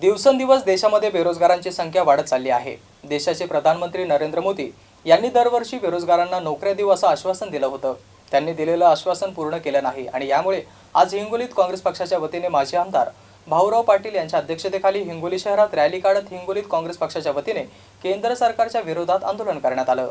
दिवसेंदिवस देशामध्ये बेरोजगारांची संख्या वाढत चालली आहे. देशाचे प्रधानमंत्री नरेंद्र मोदी यांनी दरवर्षी बेरोजगारांना नोकऱ्या देऊ असं आश्वासन दिलं होतं. त्यांनी दिलेलं आश्वासन पूर्ण केलं नाही आणि यामुळे आज हिंगोलीत काँग्रेस पक्षाच्या वतीने माजी आमदार भाऊराव पाटील यांच्या अध्यक्षतेखाली हिंगोली शहरात रॅली काढत हिंगोलीत काँग्रेस पक्षाच्या वतीने केंद्र सरकारच्या विरोधात आंदोलन करण्यात आलं.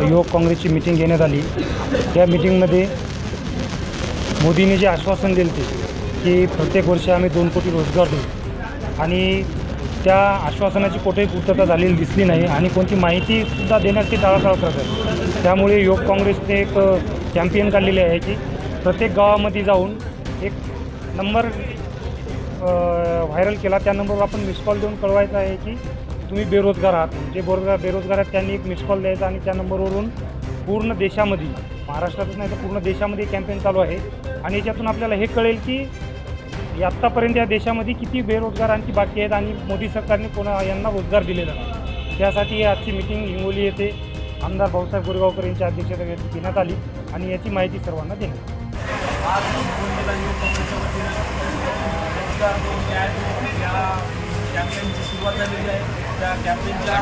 युवक काँग्रेसची मिटिंग घेण्यात आली. त्या मिटिंगमध्ये मोदींनी जे आश्वासन दिले ते की प्रत्येक वर्षी आम्ही दोन कोटी रोजगार देऊ. आणि त्या आश्वासनाची कुठेही पूर्तता झालेली दिसली नाही आणि कोणती माहितीसुद्धा देण्यास ते टाळाटाळ करतात त्यामुळे युवक काँग्रेसने एक कॅम्पेन काढलेली आहे की प्रत्येक गावामध्ये जाऊन एक नंबर व्हायरल केला. त्या नंबरवर आपण मिस कॉल देऊन कळवायचं आहे की तुम्ही बेरोजगार आहात. जे बेरोजगार बेरोजगार आहेत त्यांनी एक मिस कॉल द्यायचा आणि त्या नंबरवरून पूर्ण देशामध्ये महाराष्ट्रातच नाही तर पूर्ण देशामध्ये कॅम्पेन चालू आहे. आणि याच्यातून आपल्याला हे कळेल की आत्तापर्यंत या देशामध्ये किती बेरोजगार आणखी बाकी आहेत आणि मोदी सरकारने कोणा यांना रोजगार दिलेला नाही. त्यासाठी आजची मिटिंग हिंगोली येथे आमदार भाऊसाहेब गोरेगावकर यांच्या अध्यक्षतेखाली घेण्यात आली आणि याची माहिती सर्वांना देण्यात आली. या कॅम्पेनची सुरुवात झालेली आहे. त्या कॅम्पेनच्या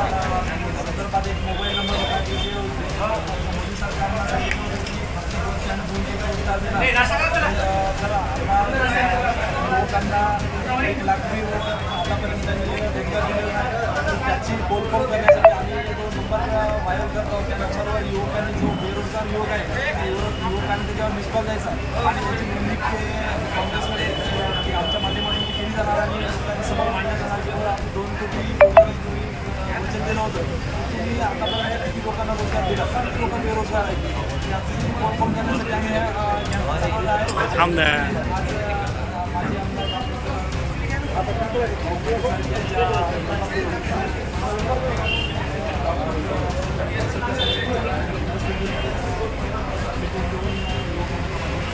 संदर्भात एक मोबाईल नंबर होता की जे मोदी सरकारनं सांगितलं होतं की प्रत्येक वर्षी आणि दोन कोटी रोजगार देणार तर आता युवकांना एक लाख युवक आतापर्यंत त्यांनी रोजगार दिलेला नाही तर त्याची बोलफोड करण्यासाठी आम्ही जो नंबर व्हायरल करतो त्या नंबरवर युवकांनी जो बेरोजगार युवक आहे त्या युवक युवकांनी त्याच्यावर मिस कॉल द्यायचा आणि त्याची नोंदणी ते काँग्रेसमध्ये अ, ती आमच्या माध्यमातून ती केली जाणार आणि समोर मांडण्यात जाणार की बाबा आम्ही दोन कोटी रोजगार तुम्ही वचन दिलं होतं तुम्ही आतापर्यंत किती लोकांना रोजगार